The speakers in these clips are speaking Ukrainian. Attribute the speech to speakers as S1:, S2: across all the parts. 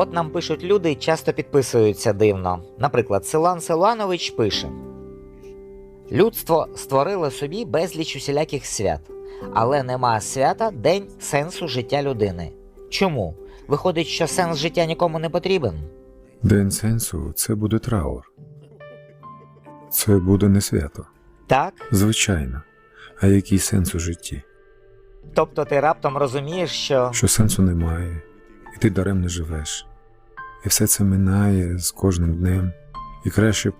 S1: От нам пишуть люди і часто підписуються дивно. Наприклад, Силан Силанович пише: Людство створило собі безліч усіляких свят, але нема свята день сенсу життя людини. Чому? Виходить, що сенс життя нікому не потрібен.
S2: День сенсу це буде траур. Це буде не свято.
S1: Так?
S2: Звичайно. А який сенс у житті?
S1: Тобто ти раптом розумієш, що.
S2: Що сенсу немає, і ти даремно живеш. І все це минає з кожним днем. І краще б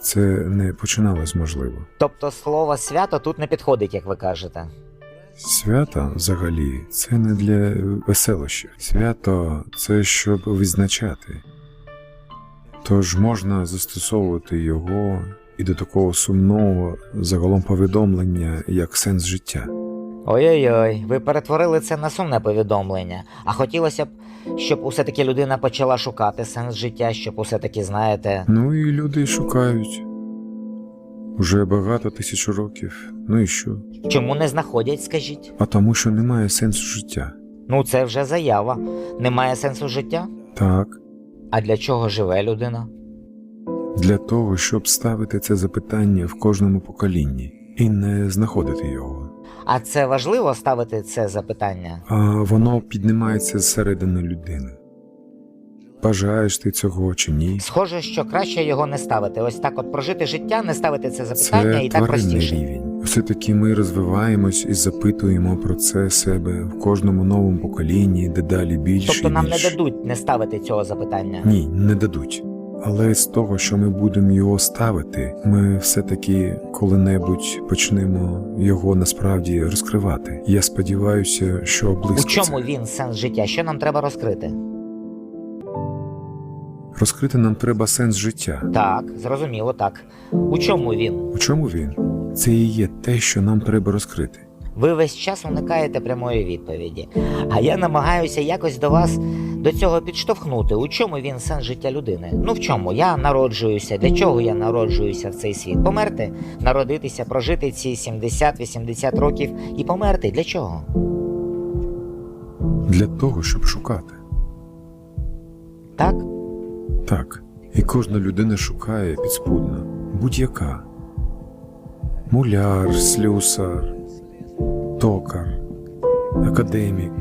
S2: це не починалось можливо.
S1: Тобто слово свято тут не підходить, як ви кажете.
S2: Свято взагалі це не для веселощів. Свято це щоб відзначати. Тож можна застосовувати його і до такого сумного загалом повідомлення, як сенс життя.
S1: Ой-ой-ой, ви перетворили це на сумне повідомлення. А хотілося б, щоб усе таки людина почала шукати сенс життя, щоб усе таки, знаєте.
S2: Ну і люди шукають. Уже багато тисяч років. Ну і що?
S1: Чому не знаходять, скажіть?
S2: А тому, що немає сенсу життя.
S1: Ну, це вже заява. Немає сенсу життя?
S2: Так,
S1: А для чого живе людина?
S2: для того, щоб ставити це запитання в кожному поколінні і не знаходити його.
S1: А це важливо ставити це запитання?
S2: А воно піднімається зсередини людини. Бажаєш ти цього чи ні?
S1: Схоже, що краще його не ставити. Ось так от прожити життя, не ставити це запитання
S2: Це
S1: і так простіше.
S2: рівень. Все-таки ми розвиваємось і запитуємо про це себе в кожному новому поколінні, дедалі більше.
S1: Тобто нам не дадуть не ставити цього запитання.
S2: Ні, не дадуть. Але з того, що ми будемо його ставити, ми все-таки коли-небудь почнемо його насправді розкривати. Я сподіваюся, що
S1: У
S2: близько
S1: чому
S2: це.
S1: він сенс життя? Що нам треба розкрити?
S2: розкрити нам треба сенс життя.
S1: Так, зрозуміло, так. У чому він?
S2: У чому він? Це і є те, що нам треба розкрити.
S1: Ви весь час уникаєте прямої відповіді. А я намагаюся якось до вас до цього підштовхнути. У чому він сенс життя людини? Ну в чому? Я народжуюся. Для чого я народжуюся в цей світ? Померти, народитися, прожити ці 70-80 років і померти. Для чого?
S2: Для того, щоб шукати.
S1: Так?
S2: Так, і кожна людина шукає підспудно, будь-яка. Муляр, слюсар, токар, академік,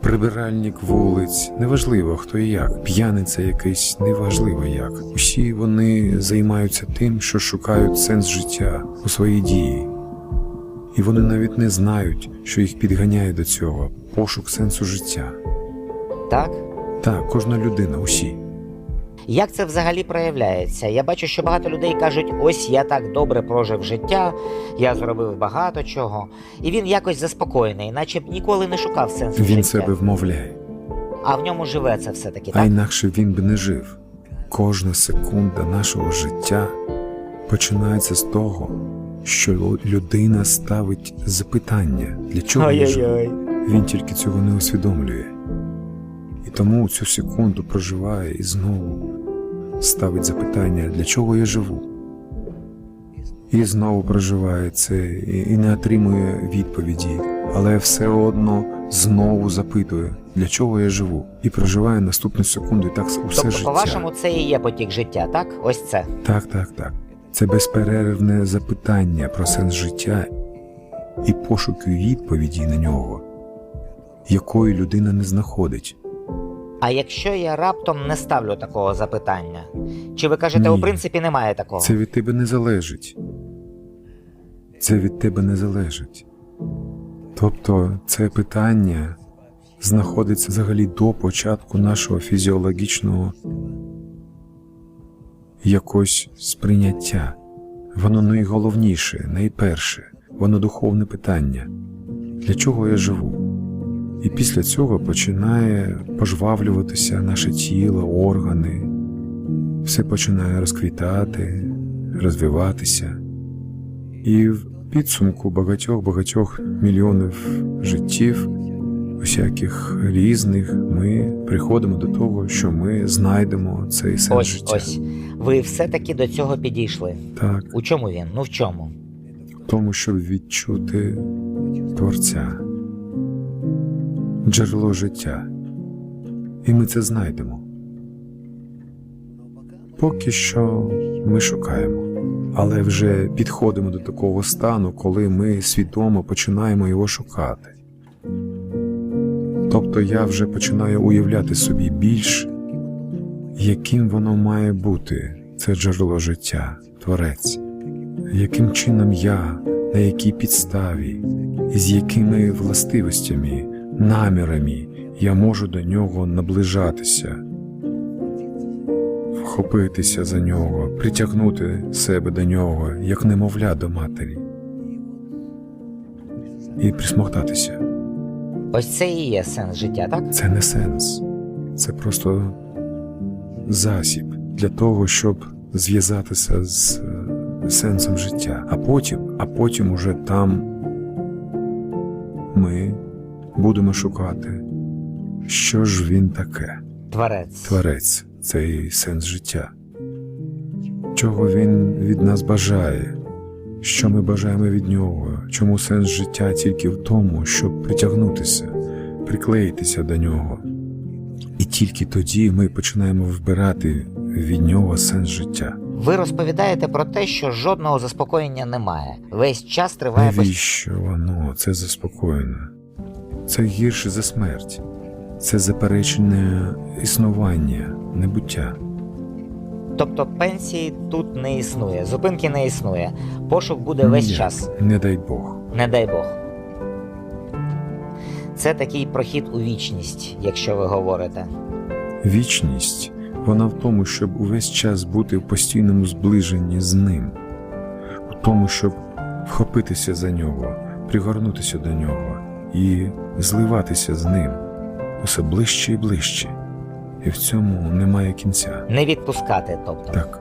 S2: прибиральник вулиць, неважливо хто і як, п'яниця якийсь, неважливо як. Усі вони займаються тим, що шукають сенс життя у своїй дії. І вони навіть не знають, що їх підганяє до цього пошук сенсу життя.
S1: Так?
S2: Так, кожна людина, усі.
S1: Як це взагалі проявляється? Я бачу, що багато людей кажуть: ось я так добре прожив життя, я зробив багато чого, і він якось заспокоєний, наче б ніколи не шукав сенсу
S2: Він
S1: життя.
S2: себе вмовляє.
S1: А в ньому живе це все-таки,
S2: А інакше він би не жив. Кожна секунда нашого життя починається з того, що людина ставить запитання, для чого.
S1: Ой-ой-ой.
S2: Він тільки цього не усвідомлює. І тому цю секунду проживає і знову ставить запитання, для чого я живу. І знову проживає це і і не отримує відповіді, але все одно знову запитує, для чого я живу, і проживає наступну секунду, і так усе
S1: Тобто,
S2: життя.
S1: по-вашому, це і є потік життя, так? Ось це.
S2: Так, так, так. Це безперервне запитання про сенс життя і пошуки відповіді на нього, якої людина не знаходить.
S1: А якщо я раптом не ставлю такого запитання, чи ви кажете, у принципі немає такого?
S2: Це від тебе не залежить. Це від тебе не залежить. Тобто це питання знаходиться взагалі до початку нашого фізіологічного якось сприйняття. Воно найголовніше, найперше, воно духовне питання. Для чого я живу? І після цього починає пожвавлюватися наше тіло, органи, все починає розквітати, розвиватися. І в підсумку багатьох-багатьох мільйонів життів, усяких різних, ми приходимо до того, що ми знайдемо цей сенс
S1: ось,
S2: життя.
S1: ось. Ви все-таки до цього підійшли.
S2: Так,
S1: У чому він? Ну в чому?
S2: в тому, щоб відчути Творця, джерело життя. І ми це знайдемо. Поки що ми шукаємо, але вже підходимо до такого стану, коли ми свідомо починаємо його шукати. Тобто я вже починаю уявляти собі більш, яким воно має бути, це джерело життя, творець, яким чином я, на якій підставі, з якими властивостями, намірами я можу до нього наближатися, вхопитися за нього, притягнути себе до нього, як немовля до матері, і присмоктатися.
S1: Ось це і є сенс життя, так?
S2: Це не сенс, це просто засіб для того, щоб зв'язатися з е, сенсом життя. А потім, а потім уже там будемо шукати, що ж він таке,
S1: Творець.
S2: творець, цей сенс життя, чого він від нас бажає, що ми бажаємо від нього, чому сенс життя тільки в тому, щоб притягнутися, приклеїтися до нього. І тільки тоді ми починаємо вбирати від нього сенс життя.
S1: Ви розповідаєте про те, що жодного заспокоєння немає. Весь час триває.
S2: Навіщо воно? Це заспокоєно. Це гірше за смерть. Це заперечення існування, небуття.
S1: Тобто пенсії тут не існує, зупинки не існує. Пошук буде весь
S2: Ні,
S1: час.
S2: Не дай Бог.
S1: Не дай Бог. Це такий прохід у вічність, якщо ви говорите.
S2: Вічність вона в тому, щоб увесь час бути в постійному зближенні з ним, у тому, щоб вхопитися за нього, пригорнутися до нього і зливатися з ним усе ближче і ближче. І в цьому немає кінця.
S1: Не відпускати, тобто.
S2: Так,